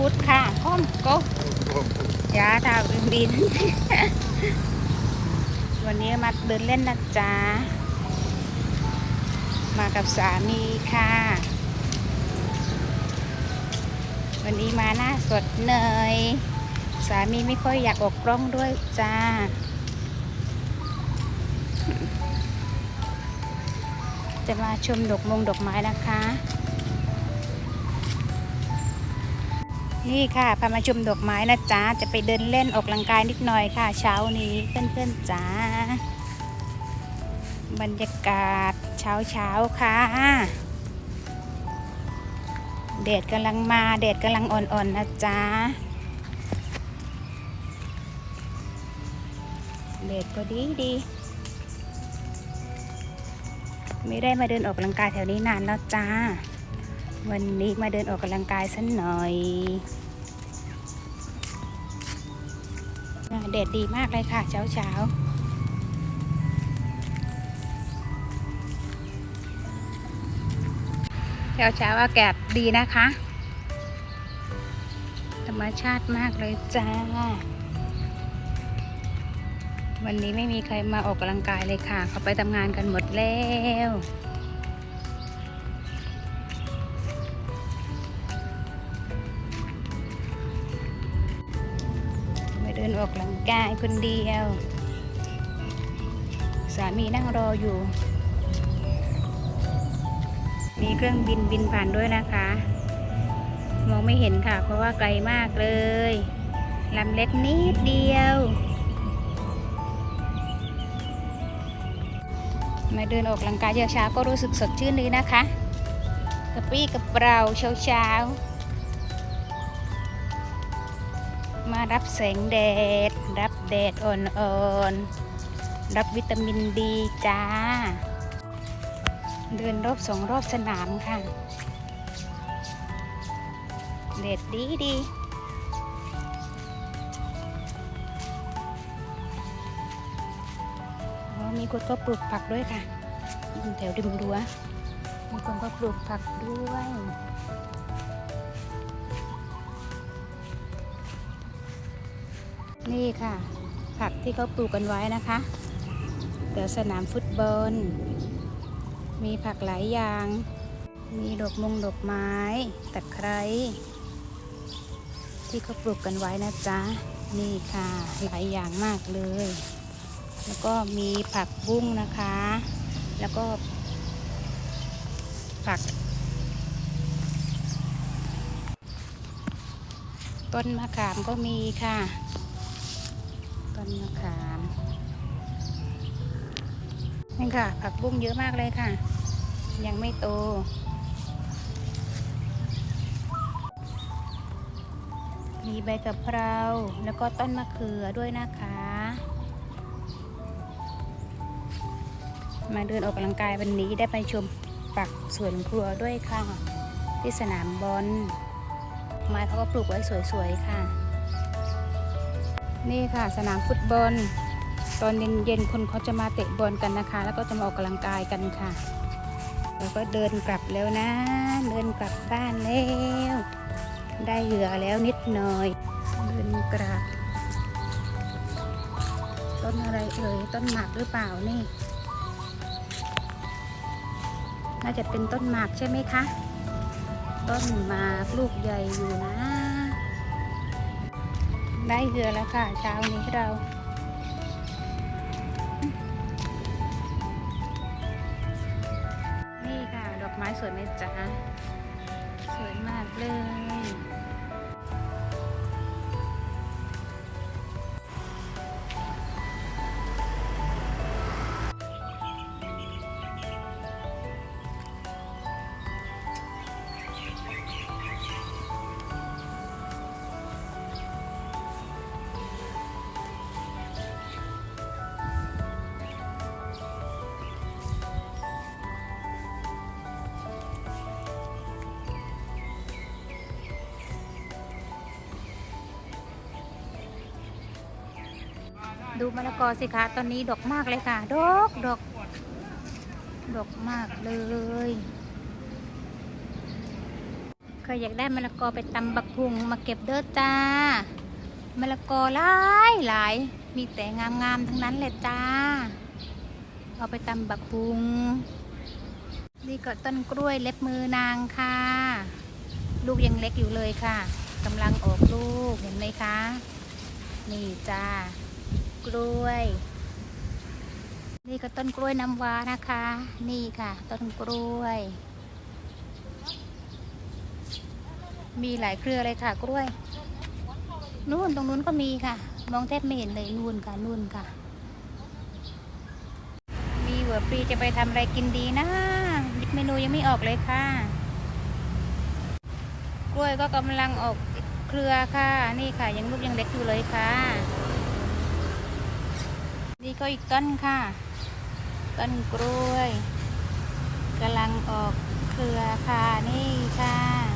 พุธค่ะข้อมโกยาทาวดินดิน วันนี้มาเดินเล่นนะจ๊ะ มากับสามีค่ะ วันนี้มาหน้าสดเนย สามีไม่ค่อยอยากออกกล้องด้วยจ้าจะมาชมดอกมงดอกไม้นะคะ นี่ค่ะพามาชมดอกไม้นะจ๊ะ จะไปเดินเล่นออกกำลังกายนิดหน่อยค่ะ เช้านี้เพื่อนๆจ้าบรรยากาศเช้าเช้าๆค่ะแดดกำลังมาแดดกำลังอ่อนๆนะจ๊ะแดดก็ดีดี ไม่ได้มาเดินออกกำลังกายแถวนี้นานแล้วจ้า วันนี้มาเดินออกกำลังกายสักหน่อยแดดดีมากเลยค่ะเช้าเช้าเช้าเช้าอากาศดีนะคะ ธรรมชาติมากเลยจ้า วันนี้ไม่มีใครมาออกกำลังกายเลยค่ะ เขาไปทำงานกันหมดแล้ว ออกกำลังกายคนเดียว สามีนั่งรออยู่ มีเครื่องบินบินผ่านด้วยนะคะ มองไม่เห็นค่ะ เพราะว่าไกลมากเลยลำเล็กนิดเดียว มาเดินออกกำลังกายเช้าๆก็รู้สึกสดชื่นดีนะคะ กระปี้กระเปร่าเช้าๆ มารับแสงแดด รับแดดอ่อนๆ รับวิตามินดีจ้า เดินรอบสองรอบสนามค่ะแดดดีดีมีคนก็ปลูกผักด้วยค่ะอยู่แถวริมรั้วมีคนก็ปลูกผักด้วย นี่ค่ะ ผักที่เขาปลูกกันไว้นะคะเดี๋ยวสนามฟุตบอล มีผักหลายอย่าง มีดอกมงดอกไม้ตะไคร้ที่เขาปลูกกันไว้นะจ๊ะ นี่ค่ะหลายอย่างมากเลย แล้วก็มีผักบุ้งนะคะ แล้วก็ผัก ต้นมะขามก็มีค่ะ นมะขามนี่ค่ะ ผักบุ้งเยอะมากเลยค่ะ ยังไม่โต มีใบกะเพราแล้วก็ต้นมะเขือด้วยนะคะ มาเดินออกกำลังกายวันนี้ได้ไปชมปักสวนครัวด้วยค่ะ ที่สนามบอลไม้เขาก็ปลูกไว้สวยๆค่ะ นี่ค่ะสนามฟุตบอล ตอนเย็นๆคนเขาจะมาเตะบอลกันนะคะ แล้วก็จะมาออกกำลังกายกันค่ะแล้วก็เดินกลับแล้วนะ เดินกลับบ้านแล้ว ได้เหลือแล้วนิดหน่อย เดินกลับ ต้นอะไรเอ่ยต้นหมากหรือเปล่านี่ น่าจะเป็นต้นหมากใช่ไหมคะ ต้นหมากลูกใหญ่อยู่นะ ได้เกลือแล้วค่ะ เช้านี้เรา นี่ค่ะ ดอกไม้สวยไหมจ๊ะ สวยมากเลย ดูมะละกอสิคะตอนนี้ดอกมากเลยค่ะ ดอกดอกดอกมากเลยใครอยากได้มะละกอไปตำบักพุงมาเก็บเด้อจ้ามะละกอหลายหลายมีแต่งามๆทั้งนั้นเลยจ้า เอาไปตำบักพุงนี่ก็ต้นกล้วยเล็บมือนางค่ะ ลูกยังเล็กอยู่เลยค่ะกำลังออกลูกเห็นไหมคะ นี่จ้า กล้วย นี่ก็ต้นกล้วยน้ำว้านะคะ นี่ค่ะ ต้นกล้วย มีหลายเครือเลยค่ะ กล้วย นู่นตรงนู้นก็มีค่ะ มองแทบไม่เห็นเลยนู่นค่ะนู่นค่ะ มีหัวปลีจะไปทำอะไรกินดีนะเมนูยังไม่ออกเลยค่ะ กล้วยก็กำลังออกเครือค่ะ นี่ค่ะยังลูกยังเล็กอยู่เลยค่ะ นี่ก็อีกต้นค่ะ ต้นกล้วยกำลังออกเครือค่ะนี่ค่ะ